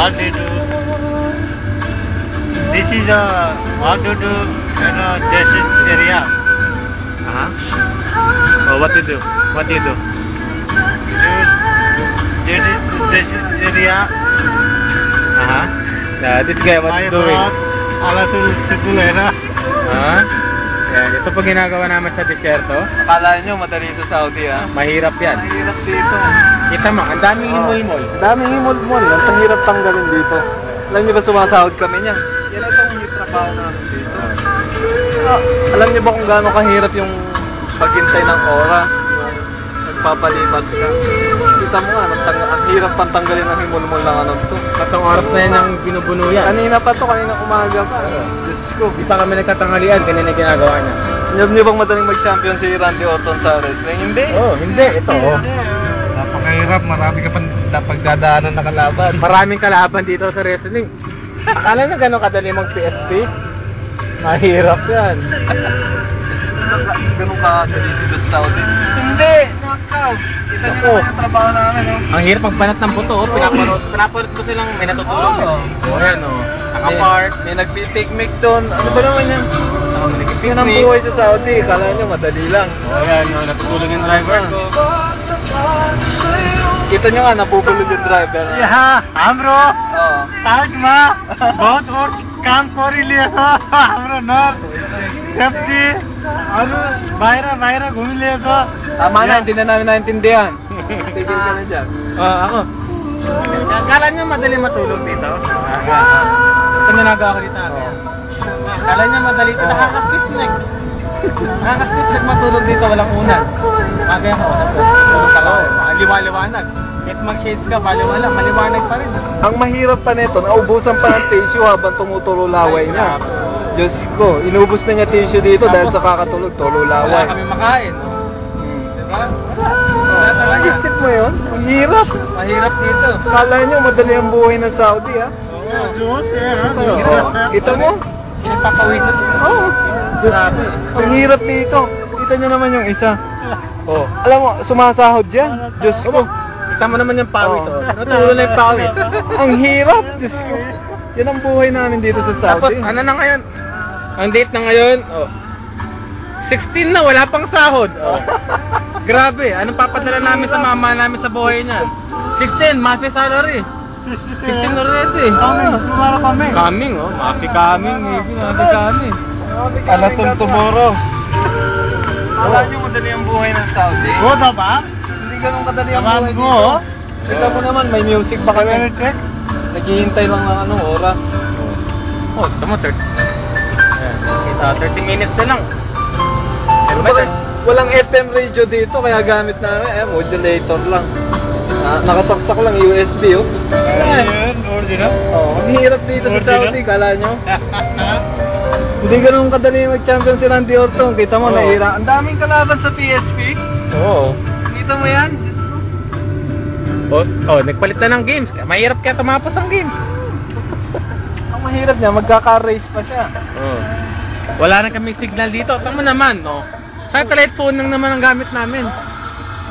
altitude. This is a altitude desert area. Uh -huh. Oh, what do you do? What do you do? This is desert area. Uh -huh. This guy, what is doing? Alat itu sekolah, ya. Huh? Yan, ito po ginagawa namin sa disyerto. Akala nyo madali sa Saudi ah. Mahirap yan. Mahirap dito. Kita mo, ang daming himol-mol. Daming himol-mol. Ang hirap tanggalin dito. Alam niyo ba sumasahod kami niyan? Yan ang trabaho namin dito. Ah, alam niyo ba kung gaano kahirap yung paghintay ng oras, yung nagpapalipat ka. Kita mo nga, ang, tang- ang hirap pang tanggalin ng himol-mol ng ano to. Tatlong oras na yan ang binubuno yan. Kanina pa to, kanina umaga pa. Diyos ko. Di pa kami nagkatanghalian, ganyan ang ginagawa niya. Alam niyo bang madaling mag-champion si Randy Orton sa wrestling? Hindi. Oh, hindi. Ito, oh. Napakahirap, marami ka pang pagdadaanan na kalaban. Maraming kalaban dito sa wrestling. Akala na gano'ng kadali mag PSP? Mahirap yan. Ganun ka dito sa Saudi? Hindi! Knockout! Kita niyo Ako. naman yung trabaho namin, oh. Ang hirap magbanat ng buto, oh. Pinaparot, pinaparot ko silang may natutulog. Oo. Oh, yan, oh. May, Nakapart. may nagpipikmik doon. Ano ba naman yan? Ako Yun ang nagpipiknik. buhay sa Saudi. Kala nyo madali lang. Oh, yan, oh. Natutulog yung driver ko. Kita nyo nga, napupulog yung driver. यहाँ हाम्रो Oo. साइडमा बहुत बहुत काम गरिलिएछ हाम्रो nurse safety अरू बाहिर बाहिर घुमिलिएछ Tama na, hindi na namin naintindihan. Tigil ka na dyan. Oh, ako. Akala nyo madali matulog dito? Ito ginagawa ko dito. Aga. Akala nyo madali ito. Nakakaspit leg. Nakakaspit leg matulog dito. Walang unan. Aga ako. Tulog ka lang. Ang liwa-liwanag. Kahit mag-shades ka, baliwala. Maliwanag pa rin. Ang mahirap pa nito, naubusan pa ng tissue habang tumutulo laway niya. Diyos ko, inubos na niya tissue dito dahil sa kakatulog, tulo Wala laway. kami makain. Ha? Wala talaga. Isip mo yun? Ang hirap. Mahirap dito. Kala nyo madali ang buhay ng Saudi ha? Oo. Diyos eh, eh ha? Kita mo? Pinapapawisan. Oo. Grabe. Ang hirap dito. Kita nyo naman yung isa. Oh. Alam mo, sumasahod yan. Diyos ko. Kita mo naman yung pawis. Oh. Natulo na yung pawis. ang hirap. Diyos ko. Yan ang buhay namin dito sa Saudi. Tapos, ano na ngayon? Ang date na ngayon, oh, 16 na, wala pang sahod. Oh. Grabe, anong papadala namin sa mama namin sa buhay niya? 16, mafi salary. 16 na rin eh. Coming, tumara kami. Coming, oh. Mafi coming, maybe. Eh, mafi coming. Ano itong tomorrow? Alam niyo madali ang buhay ng Saudi? Oo, ba? Hindi ganun kadali ang buhay dito. Oh. Kita mo naman, may music ba kami? Naghihintay lang ng anong oras. Oh, tama, 30. Kita, 30 minutes na lang. Ano ba? Walang FM radio dito, kaya gamit namin, eh, modulator lang. Na, nakasaksak lang USB, oh. Ayan, original. Oh, ang hirap dito sa? Saudi, kala nyo? Hindi ganun kadali mag-champion si Randy Orton. Kita mo, Oo. nahira. Ang daming kalaban sa PSP. Oo. Kita mo yan? Oh, oh, nagpalit na ng games. Mahirap kaya tumapos ang games. Ang mahirap niya, magkaka-race pa siya. Oh. Wala na kaming signal dito. Tama naman, no? Satellite phone lang naman ang gamit namin.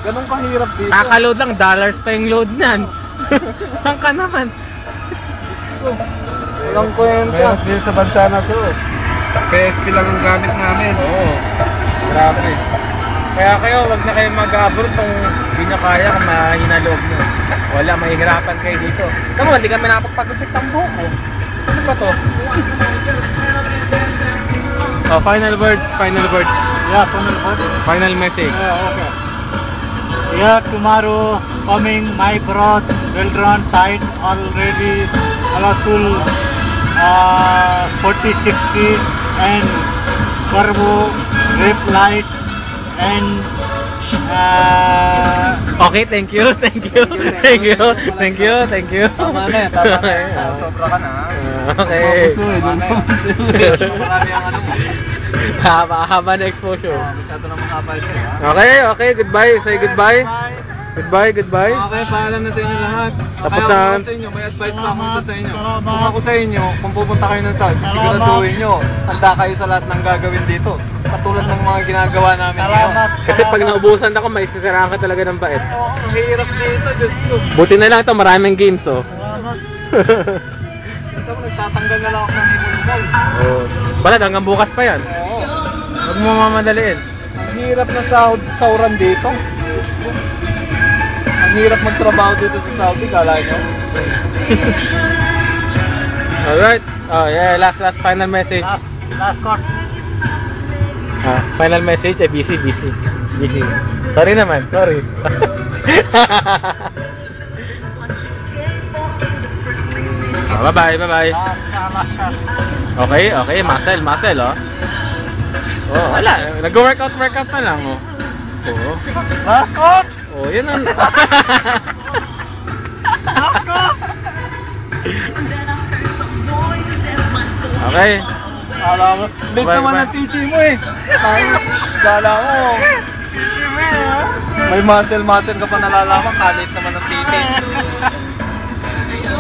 Ganun kahirap dito. Kakaload lang, dollars pa yung load niyan. Saan ka naman? Walang kwenta. dito sa bansa na to. PSP lang ang gamit namin. Oo. Grabe. Kaya kayo, wag na kayo mag-abroad kung hindi nyo kaya, kung mahina loob nyo. Wala, mahihirapan kayo dito. Tama, hindi kami nakapagpagupit ng buko. Ano ba to? Oh, final word, final word, Yeah, final word. final message. Yeah, okay. Yeah, tomorrow coming my broth, well-drawn side already Alatul uh, 40, 60 and turbo, rip light and uh, Okay, thank you, thank you, thank you, thank you, thank you. Tama na yan, tama na yan. Sobra ka na. Okay. Na. Marami ang ano mo. Haba, haba na exposure. Masyado na mahaba ha? Okay, okay, goodbye. Say goodbye. Goodbye, goodbye. Okay, paalam na sa inyo lahat. Tapos Kaya na- sa inyo, may advice pa ako isa sa inyo. Kung ako sa inyo, kung pupunta kayo ng Salamat. siguraduhin nyo, handa kayo sa lahat ng gagawin dito. Katulad ng mga ginagawa namin ngayon. salamat. Kasi pag naubusan ako, may sisiraan ka talaga ng bait. Oo, ang hirap dito, Diyos ko. Buti na lang ito, maraming games oh. Salamat. Ito mo, nagtatanggal na lang ako ng himulmol. Oh. Balad, hanggang bukas pa yan. Oo. Huwag mo mamadaliin. Ang hirap ng sahod sauran dito. Ang hirap magtrabaho dito sa Saudi, kala nyo? Alright. Oh, yeah, last last final message. Last, last court. Ah, final message ay busy, busy. Busy. Sorry naman, sorry. oh, bye-bye, bye-bye. Okay, okay, muscle, muscle, oh. Oh, wala. Nag-workout, workout pa lang, oh. Oo. Court! Oh, yun ang... okay. Kala mo, late naman ang titi mo eh. Kala mo, may muscle muscle ka pa nalalaman, kalit naman ang titi.